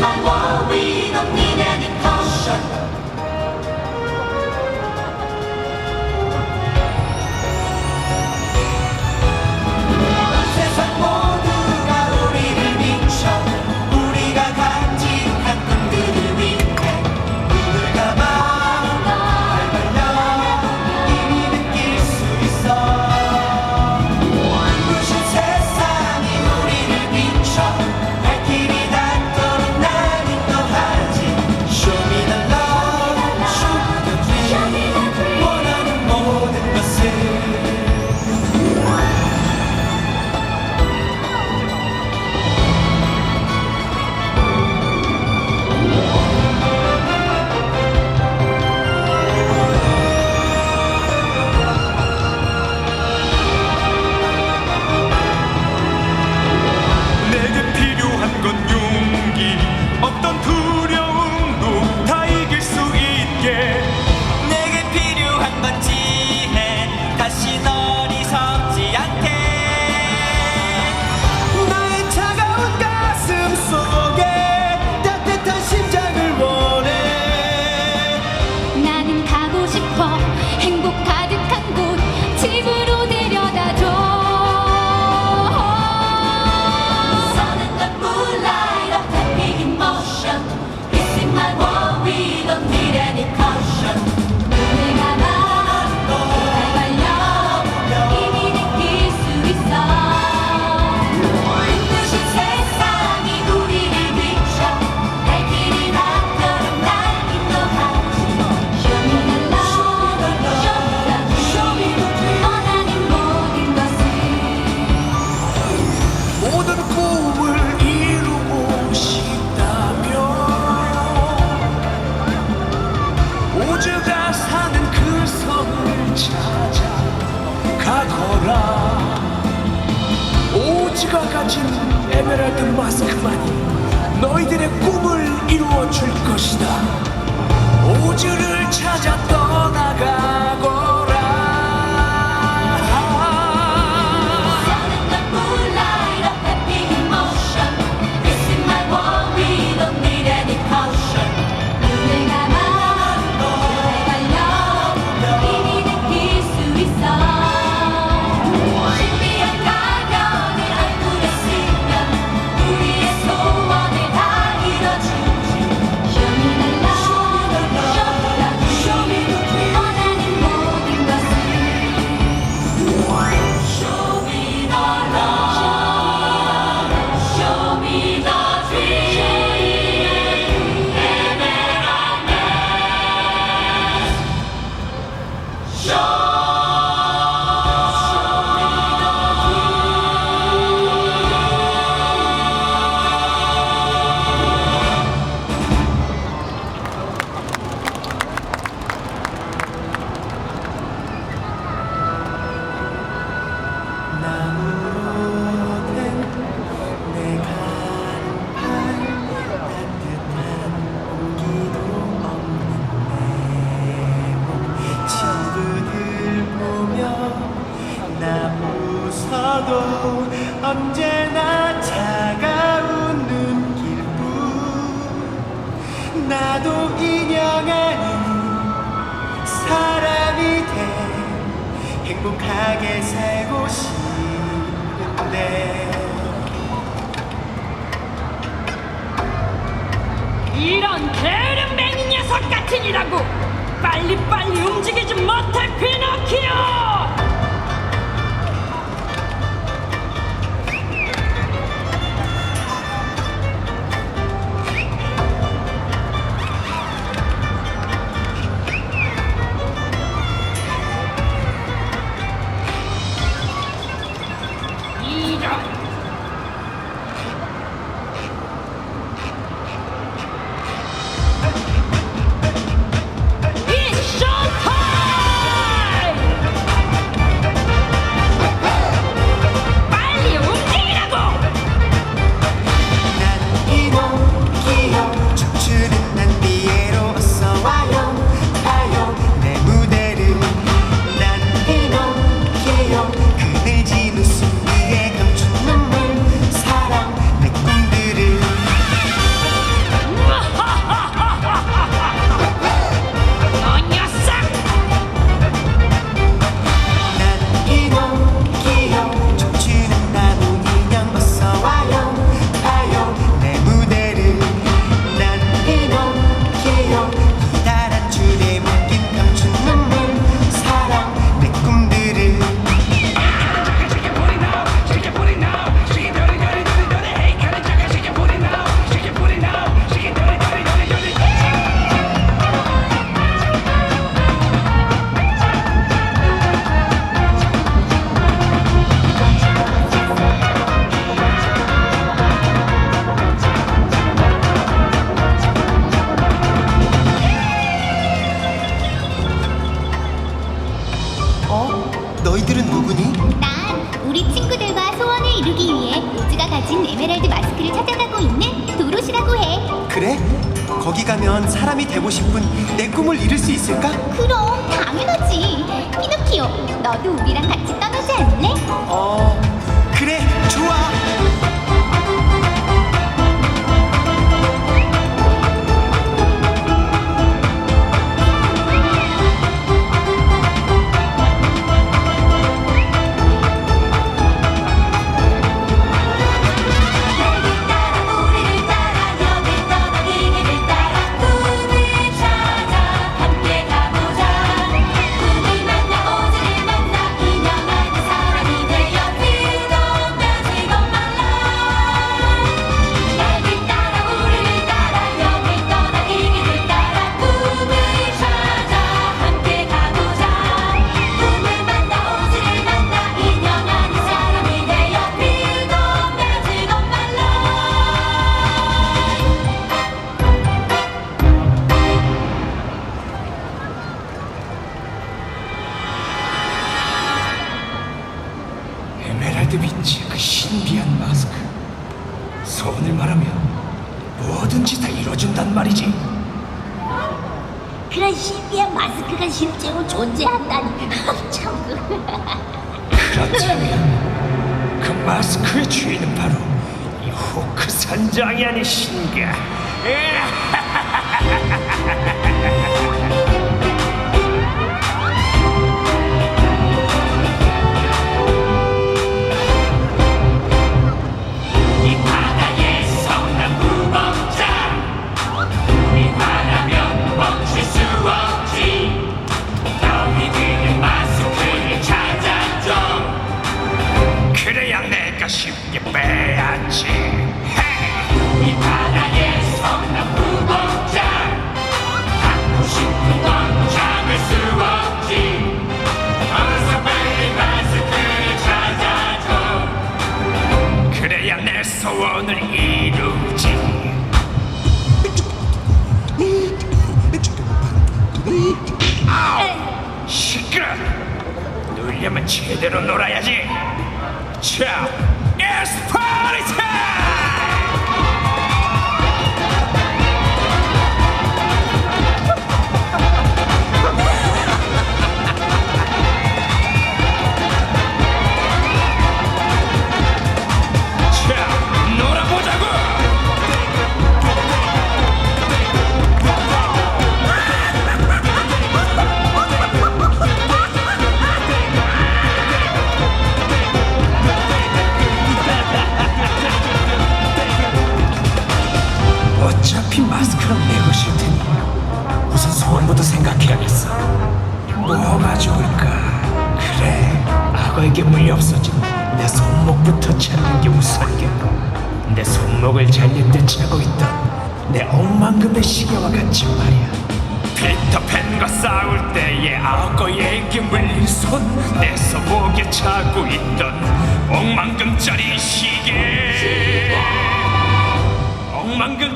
I'm 거기 가면 사람이 되고 싶은 내 꿈을 이룰 수 있을까? 그럼 당연하지. 피노키오, 너도 우리랑 같이 떠나지 않을래? 어, 그래, 좋아.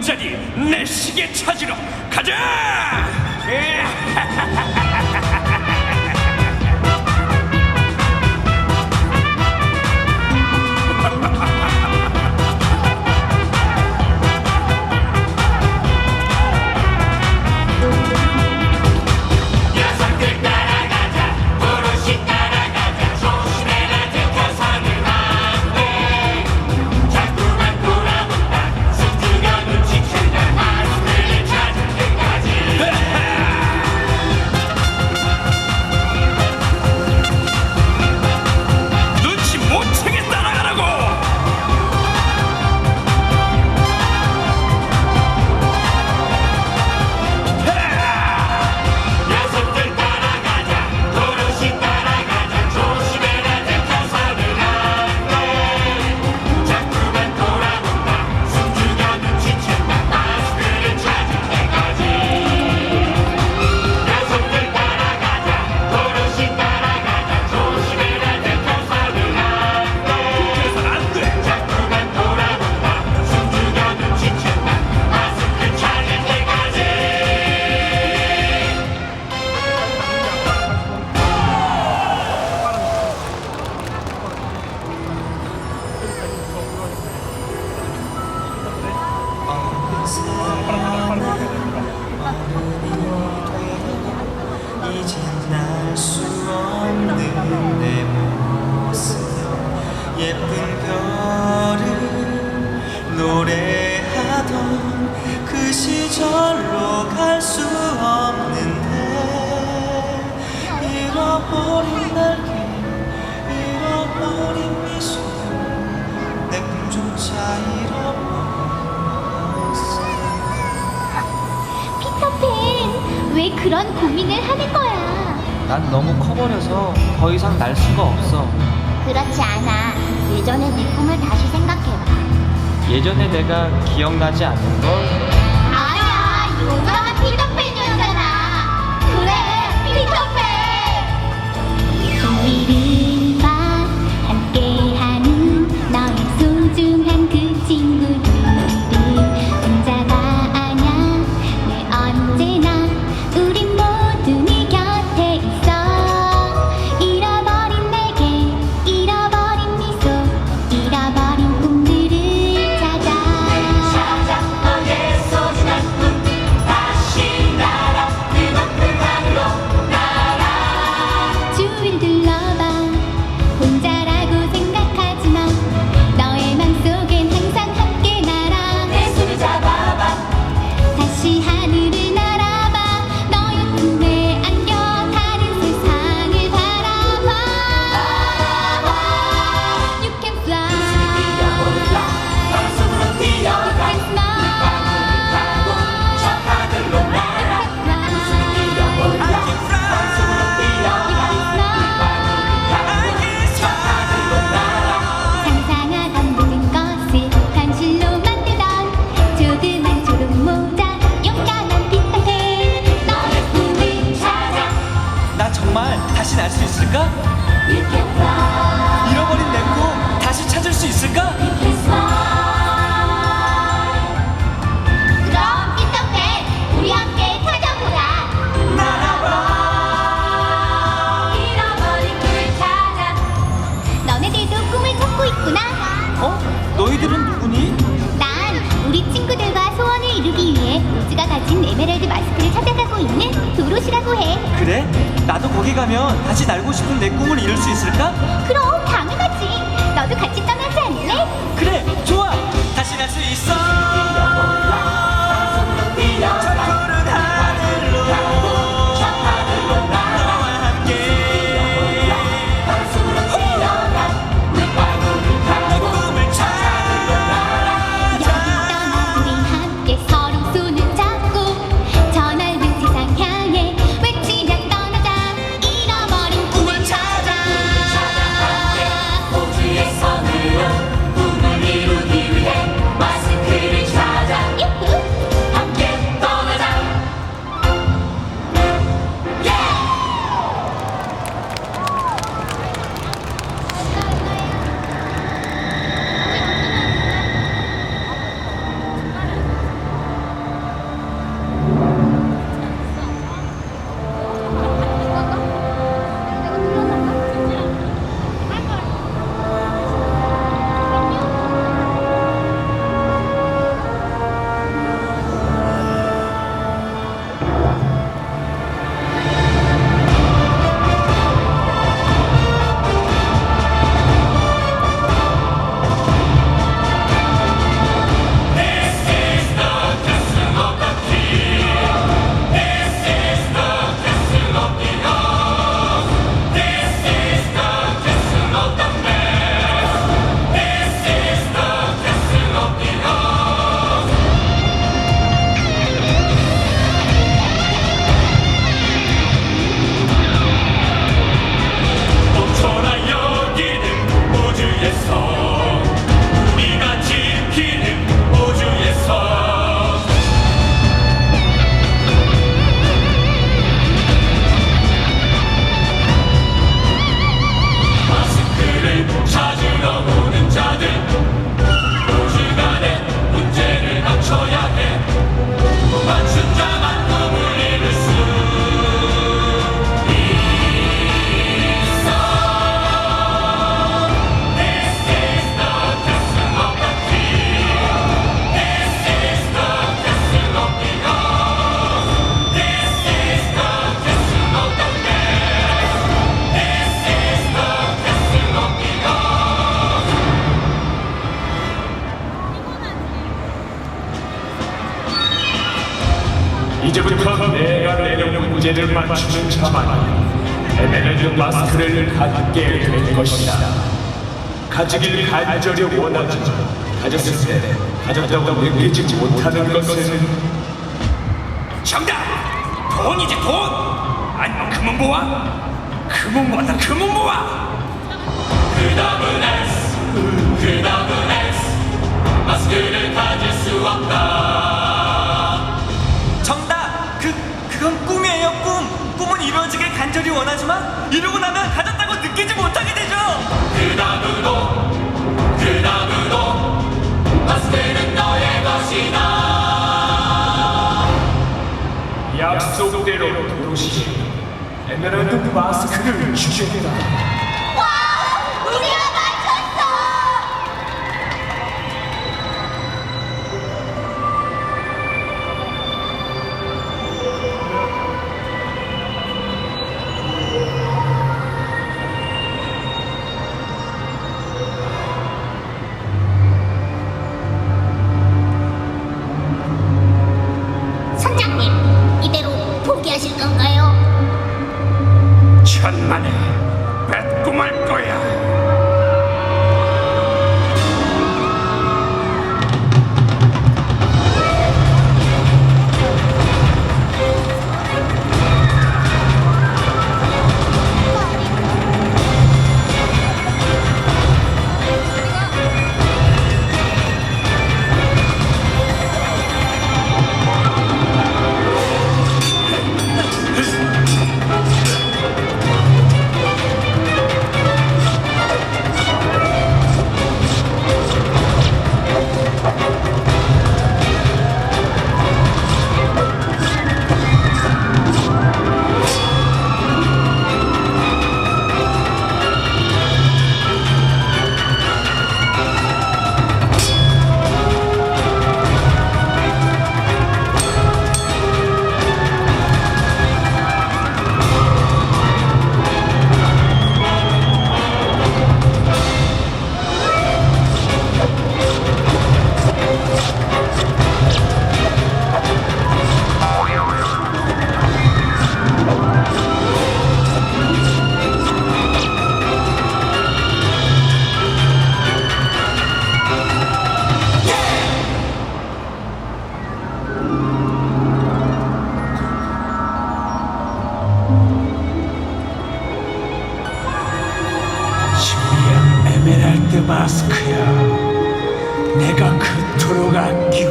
남자니 내 시계 찾으러 가자! 예. 잃어버린 왜 그런 고민을 하는 거야? 난 너무 커버려서 더 이상 날 수가 없어. 그렇지 않아. 예전의 내 네 꿈을 다시 생각해봐. 예전의 내가 기억나지 않는 걸 be 될 것이다. 가지길 간절히 원하지만 가졌을 때 가졌다고 느끼지 못하는 것은 정답! 돈이지 돈! 아니면 금은 모아? 금은 모아다 금은 모아! 그 다음은 S 그 다음은 S 마스크를 가질 수 없다 정답! 그, 그건 꿈이에요, 꿈! 꿈은 이루어지길 간절히 원하지만 이루고 나면 가졌다 고 느끼지 못하게 되죠! 그 다음으로 그 다음으로 마스크는 너의 것이다. 약속대로 도로시 에메랄드 마스크를 주겠다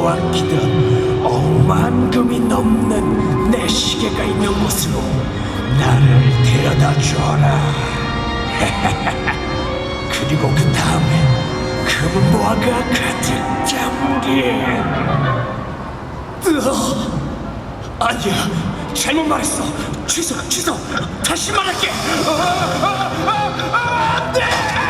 아끼고 아끼던 억만 금이 넘는 내 시계가 있는 곳으로 나를 데려다 줘라. 그리고 그 다음엔 금모아가 가득 잠긴 으아! 아니야 잘못 말했어. 취소 취소. 다시 말할게. 아, 아, 아, 안 돼!